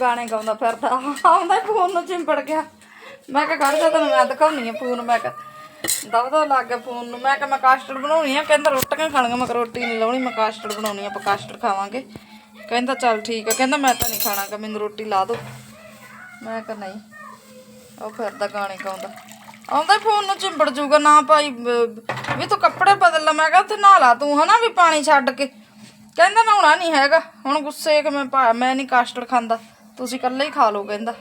ਗਾਣੇ ਗਾਉਂਦਾ ਫਿਰਦਾ। ਆਉਂਦਾ ਫੋਨ ਨੂੰ ਚਿੰਬੜ ਗਿਆ। ਮੈਂ ਕਿਹਾ, ਖੜ ਜਾ ਤੈਨੂੰ, ਮੈਂ ਦਿਖਾਉਣੀ ਆ ਫੋਨ ਮੈਂ ਕਿਹਾ ਦਵਦਾ ਲੱਗ ਗਿਆ ਫੋਨ ਨੂੰ। ਮੈਂ ਕਿਹਾ, ਮੈਂ ਕਾਸਟਰਡ ਬਣਾਉਣੀ ਆ, ਕਹਿੰਦਾ ਰੋਟੀਆਂ ਖਾਣੀਆਂ, ਮੈਂ ਰੋਟੀ ਨਹੀਂ ਲਾਉਣੀ, ਮੈਂ ਕਾਸਟਰਡ ਬਣਾਉਣੀ ਆ, ਆਪਾਂ ਕਾਸਟਰਡ ਖਾਵਾਂਗੇ। ਕਹਿੰਦਾ, ਚੱਲ ਠੀਕ ਆ। ਕਹਿੰਦਾ, ਮੈਂ ਤਾਂ ਨਹੀਂ ਖਾਣਾ ਕਿ ਮੈਨੂੰ ਰੋਟੀ ਲਾ ਦੋ। ਮੈਂ ਕਿਹਾ, ਨਹੀਂ। ਉਹ ਫਿਰਦਾ ਗਾਣੇ ਗਾਉਂਦਾ। ਆਉਂਦਾ ਫੋਨ ਨੂੰ ਚਿੰਬੜ ਜੂਗਾ ਨਾ ਭਾਈ ਵੀ ਤੂੰ ਕੱਪੜੇ ਬਦਲ ਲੈ। ਮੈਂ ਕਿਹਾ ਤੇ ਨਹਾ ਲਾ ਤੂੰ ਹਨਾ ਵੀ ਪਾਣੀ ਛੱਡ ਕੇ। ਕਹਿੰਦਾ, ਨਹਾਉਣਾ ਨਹੀਂ ਹੈਗਾ, ਹੁਣ ਗੁੱਸੇ ਕਿ ਮੈਂ ਮੈਂ ਨਹੀਂ ਕਾਸਟਰਡ ਖਾਂਦਾ। ਤੁਸੀਂ ਇਕੱਲੇ ਹੀ ਖਾ ਲਓ ਕਹਿੰਦਾ।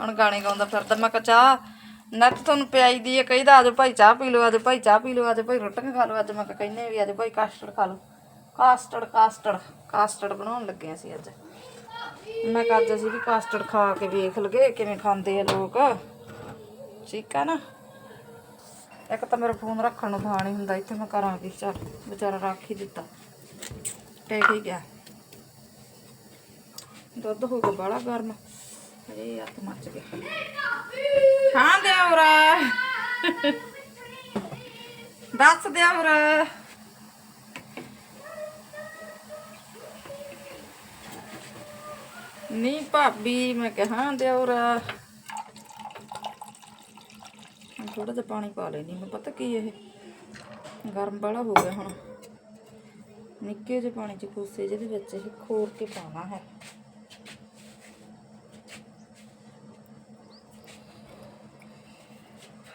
ਹੁਣ ਗਾਣੇ ਗਾਉਂਦਾ ਫਿਰਦਾ। ਮੈਂ ਕਿਹਾ, ਚਾਹ ਨੱਤ ਤੁਹਾਨੂੰ ਪਿਆਈ ਦੀ ਹੈ। ਕਹਿੰਦਾ ਆਜੋ ਭਾਈ ਚਾਹ ਪੀ ਲਓ ਆਜੋ ਭਾਈ ਚਾਹ ਪੀ ਲਓ ਆਜੋ ਭਾਈ ਰੋਟੀਆਂ ਖਾ ਲਓ, ਅੱਜ ਮੈਂ ਕਿਹਾ ਕਹਿੰਨੇ ਵੀ ਆਜੋ ਭਾਈ ਕਾਸਟਰਡ ਖਾ ਲਓ। ਕਾਸਟਰਡ ਕਾਸਟਰਡ ਕਾਸਟਰਡ ਬਣਾਉਣ ਲੱਗੇ ਅਸੀਂ ਅੱਜ। ਮੈਂ ਕਿਹਾ, ਅੱਜ ਅਸੀਂ ਵੀ ਕਾਸਟਰਡ ਖਾ ਕੇ ਵੇਖ ਲਗੇ ਕਿਵੇਂ ਖਾਂਦੇ ਆ ਲੋਕ। ਠੀਕ ਆ ਨਾ? ਇੱਕ ਤਾਂ ਮੇਰਾ ਫੋਨ ਰੱਖਣ ਨੂੰ ਥਾਂ ਨਹੀਂ ਹੁੰਦਾ। ਇੱਥੇ ਮੈਂ ਕਰਾਂਗੀ ਚੱਲ ਵਿਚਾਰਾ ਰੱਖ ਹੀ ਦਿੱਤਾ। ਟੇਕ ਹੀ ਗਿਆ। ਦੁੱਧ ਹੋ ਗਿਆ ਬੜਾ ਗਰਮ। ਅਰੇ ਹੱਥ ਮੱਚ ਗਿਆ। ਹਾਂ ਦਿਆਵਰਾ ਦੱਸ ਦਿਆਵਰਾ ਨਹੀਂ ਭਾਬੀ, ਮੈਂ ਕਿਹਾ ਹਾਂ ਦਿਆਵਰਾ ਥੋੜਾ ਜਿਹਾ ਪਾਣੀ ਪਾ ਲੈਣੀ ਮੈਂ ਪਤਾ ਕੀ ਇਹ? ਗਰਮ ਬੜਾ ਹੋ ਗਿਆ ਹੁਣ। ਨਿੱਕੇ ਜਿਹੇ ਪਾਣੀ ਚ ਕੋਸੇ ਜਿਹਦੇ ਵਿੱਚ ਇਹ ਖੋਰ ਕੇ ਪਾਉਣਾ ਹੈ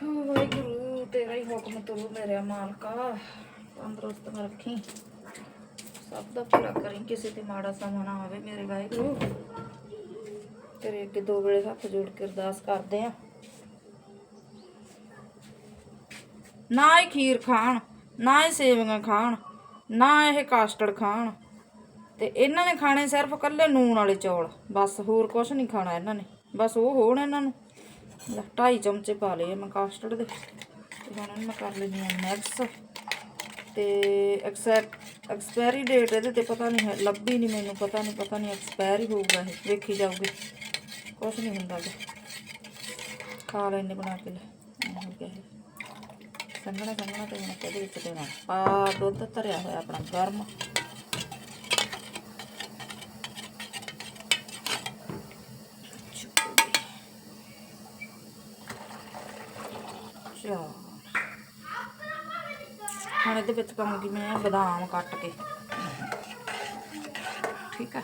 ਹੋ ਵਾਹਿਗੁਰੂ ਤੇਰਾ ਹੀ ਮੇਰੇ ਮਾਲਕਾ, ਤੰਦਰੁਸਤ ਰੱਖੀ। ਸਭ ਦਾ ਭਲਾ ਕਰੀ, ਕਿਸੇ ਤੇ ਮਾੜਾ ਸਮਾਂ ਨਾ ਆਵੇ ਮੇਰੇ ਵਾਹਿਗੁਰੂ। ਤੇਰੇ ਅੱਗੇ ਦੋ ਵੇਲੇ ਹੱਥ ਜੋੜ ਕੇ ਅਰਦਾਸ ਕਰਦੇ ਆ। ਨਾ ਇਹ ਖੀਰ ਖਾਣ, ਨਾ ਇਹ ਸੇਵੀਆਂ ਖਾਣ, ਨਾ ਇਹ ਕਾਸਟਰਡ ਖਾਣ। ਤੇ ਇਹਨਾਂ ਨੇ ਖਾਣੇ ਸਿਰਫ ਕੱਲੇ ਨੂਣ ਵਾਲੇ ਚੌਲ। ਬਸ ਹੋਰ ਕੁਝ ਨਹੀਂ ਖਾਣਾ ਇਹਨਾਂ ਨੇ। ਬਸ ਉਹ ਹੋਣ ਇਹਨਾਂ ਨੂੰ। ਢਾਈ ਚਮਚੇ ਪਾ ਲਏ ਮੈਂ ਕਾਸਟਰਡ ਦੇ। ਤੇ ਹੁਣ ਮੈਂ ਕਰ ਲੈਂਦੀ ਹਾਂ ਮਿਕਸ ਤੇ ਐਕਸੈਪ ਐਕਸਪਾਇਰੀ ਡੇਟ ਇਹਦੇ ਤੇ ਪਤਾ ਨਹੀਂ ਹੈ ਲੱਭੀ ਨਹੀਂ ਮੈਨੂੰ, ਪਤਾ ਨਹੀਂ ਪਤਾ ਨਹੀਂ ਐਕਸਪਾਇਰ ਹੋਊਗਾ ਇਹ, ਵੇਖੀ ਜਾਊਗੀ। ਕੁਝ ਨਹੀਂ ਹੁੰਦਾ ਗਾ। ਖਾ ਲੈਣੇ ਬਣਾ ਕੇ ਲੈ। ਐਂ ਹੋ ਗਿਆ ਇਹ। ਸੰਘਣਾ ਸੰਘਣਾ ਤੇ ਹੁਣ ਇਹਦੇ ਵਿੱਚ ਦੇਣਾ? ਆ ਦੁੱਧ ਧਰਿਆ ਹੋਇਆ ਆਪਣਾ ਗਰਮ ਚਾ ਹੁਣ ਇਹਦੇ ਵਿੱਚ ਪਾਉਂਗੀ ਮੈਂ ਬਦਾਮ ਕੱਟ ਕੇ। ਠੀਕ ਆ?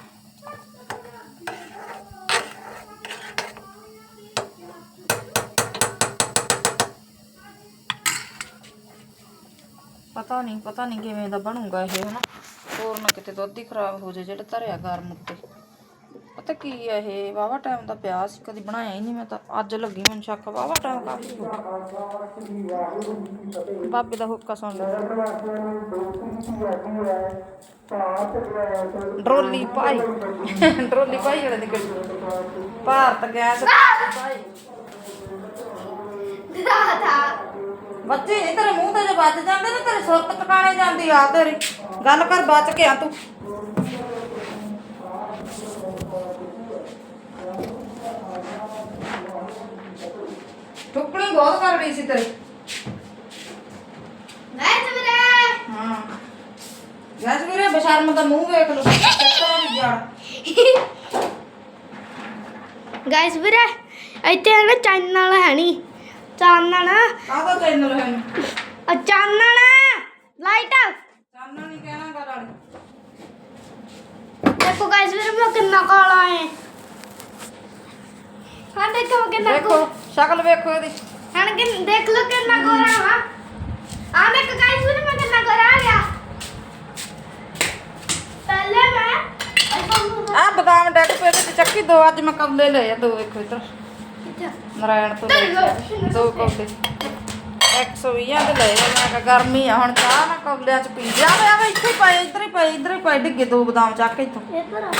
ਪਤਾ ਨਹੀਂ ਪਤਾ ਨਹੀਂ ਕਿਵੇਂ ਦਾ ਬਣੂਗਾ ਇਹ, ਹਨਾ? ਹੋਰ ਨਾ ਕਿਤੇ ਦੁੱਧ ਹੀ ਖਰਾਬ ਹੋ ਜਾਏ, ਜਿਹੜਾ ਧਰਿਆ ਗਰਮ ਉੱਤੇ। ਪਤਾ ਕੀ ਹੈ ਇਹ? ਵਾਵਾ ਟਾਈਮ ਦਾ ਪਿਆ ਸੀ, ਕਦੀ ਬਣਾਇਆ ਹੀ ਨਹੀਂ ਮੈਂ ਤਾਂ। ਅੱਜ ਲੱਗੀ ਮੈਨੂੰ ਸ਼ੱਕ ਵਾਵਾ ਟਾਈਮ ਕਾਫੀ ਹੋ ਗਿਆ ਬਾਬੇ ਦਾ ਹੁੱਕਾ ਸੁਣ ਲਿਆ ਡਰੋਲੀ ਭਾਈ। ਡਰੋਲੀ ਭਾਈ ਵਾਲੇ ਦੀ ਗੱਡੀ। ਭਾਰਤ ਗੈਸ। ਭਾਈ ਬੱਚੇ ਨਹੀਂ ਤੇਰੇ ਮੂੰਹ ਤੇ ਜੇ ਵੱਜ ਜਾਂਦੇ ਨੇ, ਤੇਰੇ ਸੁਰਤ ਟਿਕਾਣੇ ਜਾਂਦੀ ਆ ਤੇਰੀ। ਗੱਲ ਕਰ, ਬਚ ਕੇ ਆ ਤੂੰ। ਟੁਕੜੀ ਬਹੁਤ ਕਰ ਰਹੀ ਸੀ ਤੇਰੀ। ਹਾਂ। ਗੈਸ ਵੀਰੇ ਬਸ਼ਰਮ ਦਾ ਮੂੰਹ ਵੇਖ ਲੋ ਕਿੱਥੋਂ ਵੀ ਜੜ ਗਾਇਸ ਵੀਰੇ ਇੱਥੇ ਹੈ ਨਾ ਚਾਨਣ ਹੈ ਨਹੀਂ ਚਾਨਣ ਕਾਹਦਾ ਚੈਨਲ ਹੈ ਆ ਚਾਨਣ ਲਾਈਟ ਚਾਨਣਾ ਨਹੀਂ ਕਹਿਣਾ ਕਰ ਵਾਲੀ। ਦੇਖੋ ਗਾਇਸ ਵੀਰੇ ਮੈਂ ਕਿੰਨਾ ਕਾਲਾ ਹੈ ਹਾਂ ਦੇਖੋ ਮੈਂ ਕਿੰਨਾ ਦੇਖੋ ਸ਼ਕਲ ਵੇਖੋ ਇਹਦੀ। ਹਾਂ ਕਿ ਦੇਖ ਲੋ ਕਿੰਨਾ ਗੋਰਾ ਹਾਂ ਆ ਮੈਂ ਗਾਇਸ ਵੀਰੇ ਮੈਂ ਕਿੰਨਾ ਗੋਰਾ ਆ ਗਿਆ ਪਹਿਲੇ ਮੈਂ ਆ ਬਦਾਮ ਡੈਕ ਪੇ ਤੇ ਚੱਕੀ ਦੋ ਅੱਜ ਮੈਂ ਕਬਲੇ ਲਏ ਆ ਦੋ ਵੇਖੋ ਇੱਧਰ ਨਾਰਾਇਣ ਤੋਂ ਲਏ ਆ, ਦੋ ਕਬਲੇ 120 ਦੇ ਲਏ ਆ ਮੈਂ ਕਿਹਾ ਗਰਮੀ ਆ ਹੁਣ ਚਾਹ ਨਾ ਕਬਲਿਆਂ ਚ ਪੀ ਜਾ ਵੇ ਆ ਇੱਥੇ ਹੀ ਪਏ ਇੱਧਰ ਹੀ ਪਏ ਇੱਧਰ ਹੀ ਪਏ ਡਿੱਗੇ ਦੋ ਬਦਾਮ ਚੱਕ ਕੇ ਇੱਥੋਂ ਇੱਧਰ ਆ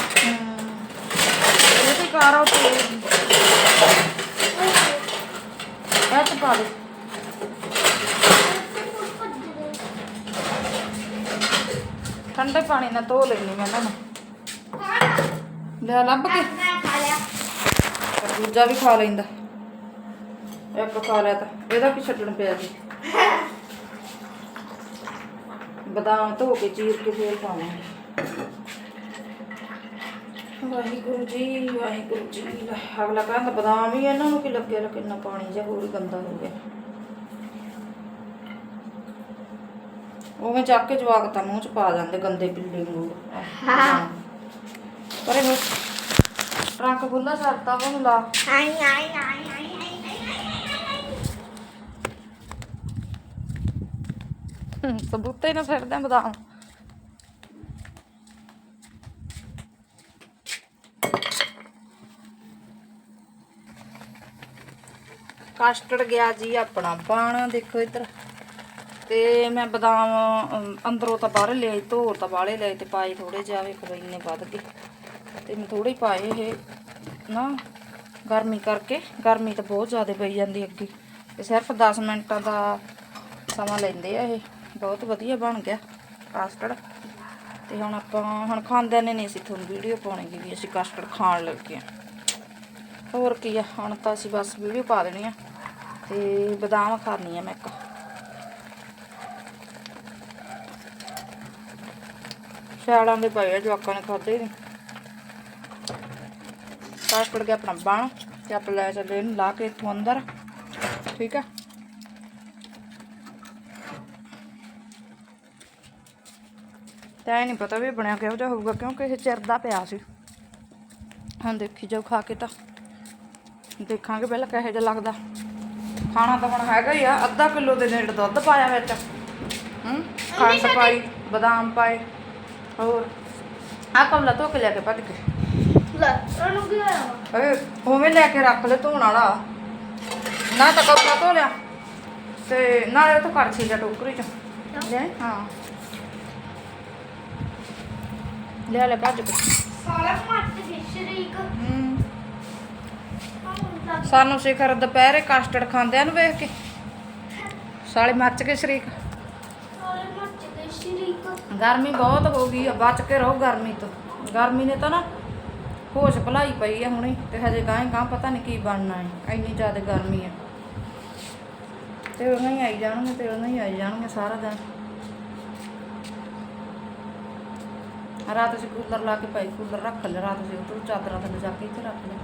ਇਹ ਤੇ ਕਾਰੋ ਤੇ ਚ ਪਾ ਦੇ। ਠੰਡੇ ਪਾਣੀ ਨਾਲ ਧੋ ਲੈਣੀ ਮੈਂ ਇਹਨਾਂ ਨੂੰ। ਲੈ ਲੱਭ ਕੇ। ਦੂਜਾ ਵੀ ਖਾ ਲੈਂਦਾ। ਇੱਕ ਖਾ ਲਿਆ ਤਾਂ ਇਹਦਾ ਕੀ ਛੱਡਣ ਪਿਆ ਜੀ। ਬਦਾਮ ਧੋ ਕੇ ਚੀਰ ਕੇ ਫੇਰ ਪਾਵਾਂਗੇ ਵਾਹਿਗੁਰੂ ਜੀ ਵਾਹਿਗੁਰੂ ਜੀ ਅਗਲਾ ਕਹਿੰਦਾ ਬਦਾਮ ਹੀ ਇਹਨਾਂ ਨੂੰ ਕੀ ਲੱਗਿਆ ਕਿੰਨਾ ਪਾਣੀ ਜਿਹਾ ਹੋਰ ਗੰਦਾ ਹੋ ਗਿਆ। ਉਵੇਂ ਚੱਕ ਕੇ ਜਵਾਕ ਤਾਂ ਮੂੰਹ ਚ ਪਾ ਜਾਂਦੇ ਗੰਦੇ ਬਿੱਲੇ ਨੂੰ। ਹਾਂ। ਪਰੇ ਹੋ ਟਰੰਕ ਖੁੱਲਾ ਛੱਡਤਾ ਉਹਨੂੰ ਲਾ। ਆਈ ਆਈ ਆਈ ਆਈ ਆਈ ਸਬੂਤੇ ਨਾ ਆ ਬਦਾਮ। ਕਸਟਰਡ ਗਿਆ ਜੀ, ਆਪਣਾ ਪਾਣਾ ਦੇਖੋ ਇੱਧਰ। ਤੇ ਮੈਂ ਬਦਾਮ ਅੰਦਰੋਂ ਤਾਂ ਬਾਹਰ ਲਿਆਈ ਧੋਰ ਤਾਂ ਬਾਹਲੇ ਲਏ ਤੇ ਪਾਏ ਥੋੜੇ ਜਿਹਾ ਵੇਖੋ ਇੰਨੇ ਵੱਧ ਗਏ। ਤੇ ਮੈਂ ਥੋੜੇ ਪਾਏ ਇਹ, ਨਾ, ਗਰਮੀ ਕਰਕੇ। ਗਰਮੀ ਤਾਂ ਬਹੁਤ ਜ਼ਿਆਦਾ ਪਈ ਜਾਂਦੀ ਅੱਗੇ। ਤੇ ਸਿਰਫ 10 ਮਿੰਟਾਂ ਦਾ ਸਮਾਂ ਲੈਂਦੇ ਆ ਇਹ। ਬਹੁਤ ਵਧੀਆ ਬਣ ਗਿਆ ਕਸਟਰਡ ਤੇ ਹੁਣ ਆਪਾਂ, ਹੁਣ ਖਾਂਦੇ ਨੇ ਨਹੀਂ ਅਸੀਂ ਤੁਹਾਨੂੰ ਵੀਡੀਓ ਪਾਉਣੀ ਵੀ ਅਸੀਂ ਕਸਟਰਡ ਖਾਣ ਲੱਗੇ ਆ। ਹੋਰ ਕੀ ਆ, ਹੁਣ ਤਾਂ ਅਸੀਂ ਬਸ ਵੀਡੀਓ ਪਾ ਦੇਣੀ ਆ। ਤੇ ਬਦਾਮ ਖਾਣੀ ਆ ਮੈਂ ਇੱਕ। ਸਿਆਲਾਂ ਦੇ ਪਏ ਆ, ਜਵਾਕਾਂ ਨੇ ਖਾਦੇ ਨਹੀਂ ਕਸਟਰਡ ਗਿਆ ਆਪਣਾ ਬਣ ਤੇ ਆਪਾਂ ਲੈ ਚੱਲੇ ਇਹਨੂੰ, ਲਾ ਕੇ ਇੱਥੋਂ ਅੰਦਰ। ਠੀਕ ਆ? ਤਾਂ ਇਹ ਨਹੀਂ ਪਤਾ ਵੀ ਬਣਿਆ ਕਿਹੋ ਜਿਹਾ ਹੋਊਗਾ, ਕਿਉਂਕਿ ਇਹ ਚਿਰਦਾ ਪਿਆ ਸੀ। ਹੁਣ ਦੇਖੀ ਜਾਓ ਖਾ ਕੇ ਤਾਂ ਦੇਖਾਂਗੇ, ਪਹਿਲਾਂ ਕਿਹੋ ਜਿਹਾ ਲੱਗਦਾ। ਖਾਣਾ ਤਾਂ ਹੁਣ ਹੈਗਾ ਹੀ ਆ ਅੱਧਾ ਕਿਲੋ ਦੇ ਨੇੜੇ ਦੁੱਧ ਪਾਇਆ ਵਿੱਚ। ਹੂੰ ਖੰਡ ਪਾਈ ਬਦਾਮ ਪਾਏ ਹੋਰ। ਆ ਕਮਲਾ ਧੋ ਕੇ ਲੈ ਕੇ ਭੱਜ ਕੇ। ਲੈ ਉਹਨੂੰ ਕੀ ਹੋਇਆ? ਓਏ ਉਵੇਂ ਲੈ ਕੇ ਰੱਖ ਲੈ ਧੋਣ ਵਾਲਾ। ਨਾ ਤਾਂ ਕਮਲਾ ਧੋ ਲਿਆ ਤੇ ਨਾਲੇ ਉਹ ਤੋਂ ਕੜਛੀ ਜਾਂ ਟੋਕਰੀ ਚ। ਲੈ ਹਾਂ। ਲੈ ਲੈ ਭੱਜ ਕੇ। ਸਾਲਾ ਮੱਟ ਕੇ ਸ਼ਰੀਕ ਹੂੰ। ਸਾਲਾ ਸਾਨੂੰ ਸਿਖਰ ਦੁਪਹਿਰੇ ਕਸਟਰਡ ਖਾਂਦਿਆਂ ਨੂੰ ਵੇਖ ਕੇ। ਸਾਲੇ ਮੱਚ ਕੇ ਸ਼ਰੀਕ। ਗਰਮੀ ਬਹੁਤ ਹੋ ਗਈ ਆ, ਬਚ ਕੇ ਰਹੋ ਗਰਮੀ ਤੋਂ। ਗਰਮੀ ਨੇ ਤਾਂ ਨਾ ਹੋਸ਼ ਭਲਾਈ ਪਈ ਆ ਹੁਣੇ, ਤੇ ਹਜੇ ਗਾਂ ਗਾਂ ਪਤਾ ਨਹੀਂ ਕੀ ਬਣਨਾ ਹੈ ਇੰਨੀ ਜ਼ਿਆਦਾ ਗਰਮੀ ਆ। ਤੇ ਉਹ ਹੀ ਆਈ ਜਾਣਗੇ, ਤੇ ਉਹ ਹੀ ਆਈ ਜਾਣਗੇ ਸਾਰਾ ਦਿਨ। ਰਾਤ ਅਸੀਂ ਕੂਲਰ ਲਾ ਕੇ ਪਾਈ, ਕੂਲਰ ਰੱਖ ਲਿਆ, ਰਾਤ ਅਸੀਂ ਉਹ ਚਾਦਰਾਂ ਥੱਲੇ ਜਾ ਕੇ ਇੱਥੇ ਰੱਖ ਲਿਆ।